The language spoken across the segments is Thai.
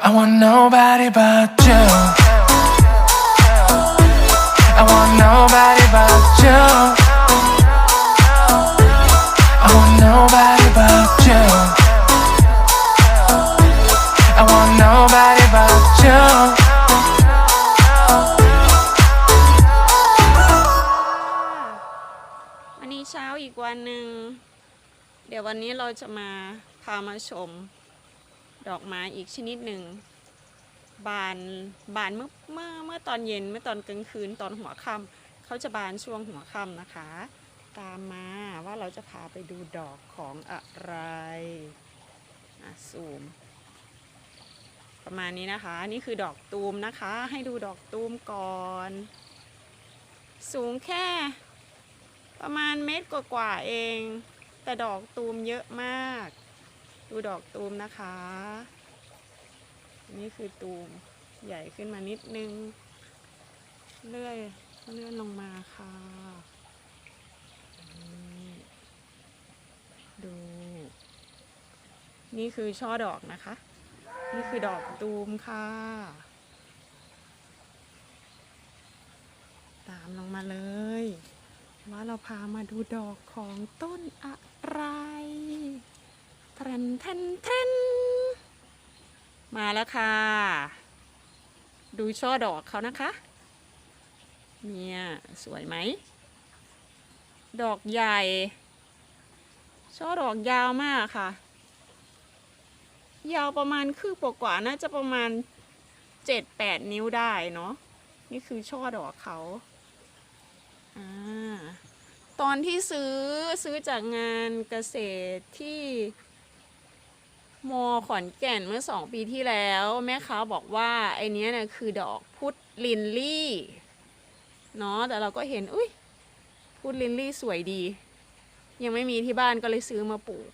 I want nobody but you. I want nobody but you. I want nobody but you. I want nobody but you. วันนี้เช้าอีกวันหนึ่ง เดี๋ยววันนี้เราจะมาพามาชม ดอกไม้อีกชนิดหนึ่ง บานบานเมื่อเมื่อเมื่อตอนเย็นเมื่อตอนกลางคืนตอนหัวค่ำเขาจะบานช่วงหัวค่ำนะคะ ตามมาว่าเราจะพาไปดูดอกของอะไรอะซูมประมาณนี้นะคะ นี่คือดอกตูมนะคะ ให้ดูดอกตูมก่อน สูงแค่ ประมาณเมตรกว่าๆเอง แต่ดอกตูมเยอะมาก ดูดอกตูมนะคะ นี่คือตูมใหญ่ขึ้นมานิดนึง เลื่อยเลื่อนลงมาค่ะนี่ดู นี่คือช่อดอกนะคะ นี่คือดอกตูมค่ะ ตามลงมาเลย ว่าเราพามาดูดอกของต้นอะไร แทนแทนแทนมาแล้วค่ะ ดูช่อดอกเขานะคะ เนี่ย สวยไหม ดอกใหญ่ ช่อดอกยาวมากค่ะ ยาวประมาณคืบกว่าน่าจะประมาณเจ็ดแปดนิ้วได้เนาะ นี่คือช่อดอกเขาอ่าตอนที่ซื้อซื้อจากงานเกษตรที่ มอขอนแก่นเมื่อสองปีที่แล้ว แม่ค้าบอกว่าไอเนี้ยนะคือดอกพุทธลินลี่เนาะแต่เราก็เห็นอุ้ยพุทธลินลี่สวยดี ยังไม่มีที่บ้านก็เลยซื้อมาปลูก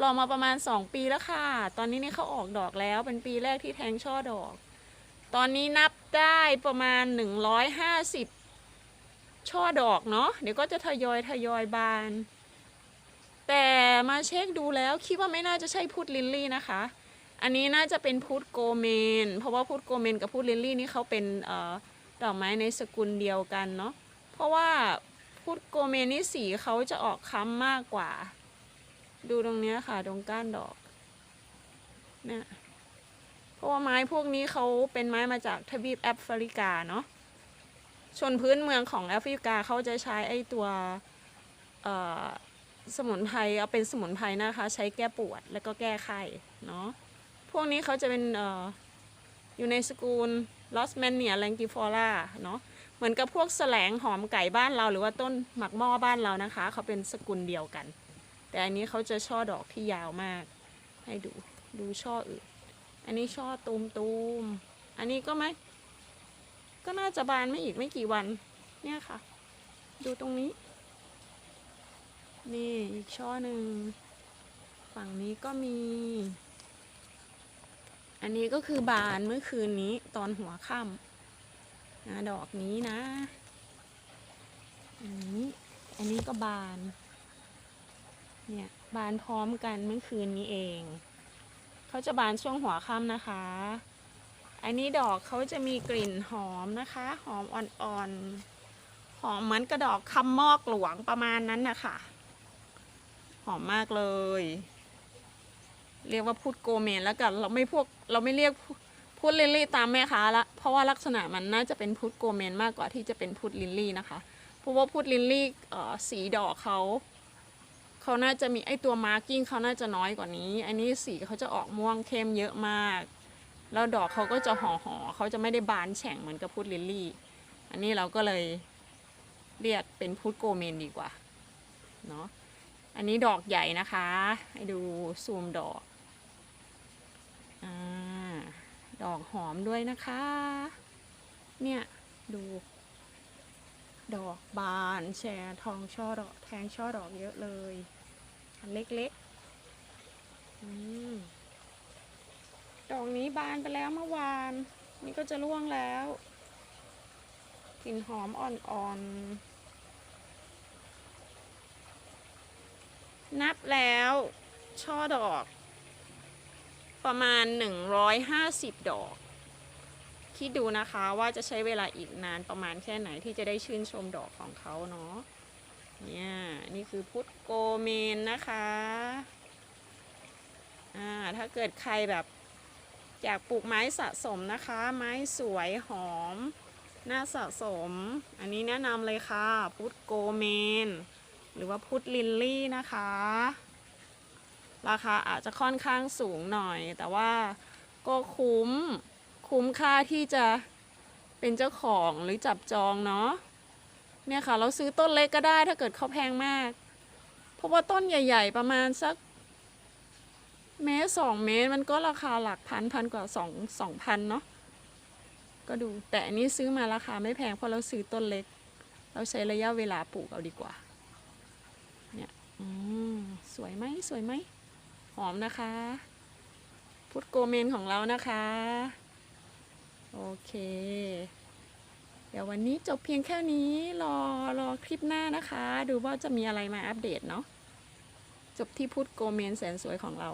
รอมาประมาณสองปีแล้วค่ะ ตอนนี้นี่เขาออกดอกแล้วเป็นปีแรกที่แทงช่อดอก ตอนนี้นับได้ประมาณหนึ่งร้อยห้าสิบช่อดอกเนาะเดี๋ยวก็จะทยอยทยอยบาน แต่มาเช็คดูแล้วคิดว่าไม่น่าจะใช่พุทธลินลี่นะคะ อันนี้น่าจะเป็นพุทธโกเมน เพราะว่าพุทธโกเมนกับพุทธลินลี่นี่เขาเป็นออดอกไม้ในสกุลเดียวกันเนาะ เพราะว่าพุทธโกเมนนี่สีเขาจะออกค้ำมากกว่า ดูตรงนี้ค่ะตรงก้านดอกเนี่ยเพราะว่าไม้พวกนี้เขาเป็นไม้มาจากทวีปแอฟริกาเนาะ ชนพื้นเมืองของแอฟริกาเขาจะใช้ไอ้ตัวเอ่อ สมุนไพรเอาเป็นสมุนไพรนะคะ ใช้แก้ปวดแล้วก็แก้ไข้เนาะพวกนี้เขาจะเป็นออยู่ในสกุลลอสแมนเนียแลงกิฟอร่าเนาะเหมือนกับพวกแสลงหอมไก่บ้านเราหรือว่าต้นหมักหม้อบ้านเรานะคะ เขาเป็นสกุลเดียวกัน แต่อันนี้เขาจะช่อดอกที่ยาวมาก ให้ดูดูช่ออื่น อันนี้ช่อตูมตูมอันนี้ก็ไม่ก็น่าจะบานไม่อีกไม่กี่วัน เนี่ยค่ะ ดูตรงนี้ นี่อีกช่อหนึ่ง ฝั่งนี้ก็มี อันนี้ก็คือบานเมื่อคืนนี้ตอนหัวค่ำนะดอกนี้นะอันนี้อันนี้ก็บาน เนี่ยบานพร้อมกันเมื่อคืนนี้เอง เขาจะบานช่วงหัวค่ำนะคะ อันนี้ดอกเขาจะมีกลิ่นหอมนะคะ หอมอ่อนๆหอมเหมือนกระดอกคำมอกหลวงประมาณนั้นนะคะ หอมมากเลย เรียกว่าพูดโกเมนแล้วกัน เราไม่พวกเราไม่เรียกพูดลิลลี่ตามแม่ค้าละ เพราะว่าลักษณะมันน่าจะเป็นพุดโกเมนมากกว่าที่จะเป็นพุดลิลลี่นะคะเพราะว่าพุดลิลลี่สีดอกเขาเขาน่าจะมีไอตัวมาร์กิ้งเขาน่าจะน้อยกว่านี้ อันนี้สีเขาจะออกม่วงเข้มเยอะมาก แล้วดอกเขาก็จะห่อห่อๆเขาจะไม่ได้บานแฉ่งเหมือนกับพุทธลิลลี่ อันนี้เราก็เลยเรียกเป็นพุทธโกเมนดีกว่าเนาะ อันนี้ดอกใหญ่นะคะ ให้ดูซูมดอกอดอกหอมด้วยนะคะ เนี่ยดู ดอกบานแชร์ทองช่อดอกแทงช่อดอกเยอะเลยอันเล็กๆอดอกนี้บานไปแล้วเมื่อวาน นี่ก็จะร่วงแล้วกลิ่นหอมอ่อนๆ นับแล้วช่อดอก ประมาณ 150 ดอก คิดดูนะคะว่าจะใช้เวลาอีกนานประมาณแค่ไหนที่จะได้ชื่นชมดอกของเขาเนาะเนี่ยนี่คือพุทธโกเมนนะคะอ่าถ้าเกิดใครแบบอยากปลูกไม้สะสมนะคะ ไม้สวยหอม น่าสะสม อันนี้แนะนำเลยค่ะ พุทธโกเมน หรือว่าพุทธลินลี่นะคะ ราคาอาจจะค่อนข้างสูงหน่อย แต่ว่าก็คุ้มคุ้มค่าที่จะเป็นเจ้าของหรือจับจองเนาะเนี่ยค่ะ เราซื้อต้นเล็กก็ได้ถ้าเกิดเขาแพงมาก เพราะว่าต้นใหญ่ ๆ ประมาณสักเมตรสองเมตรมันก็ราคาหลักพันพันกว่าสองสองพันเนาะก็ดูแต่อันนี้ซื้อมาราคาไม่แพงเพราะเราซื้อต้นเล็ก เราใช้ระยะเวลาปลูกเอาดีกว่า อืมสวยไหมสวยไหมหอมนะคะ พุทธโกเมนของเรานะคะ โอเค เดี๋ยววันนี้จบเพียงแค่นี้ รอรอคลิปหน้านะคะ ดูว่าจะมีอะไรมาอัปเดตเนาะจบที่พุทธโกเมนแสนสวยของเรา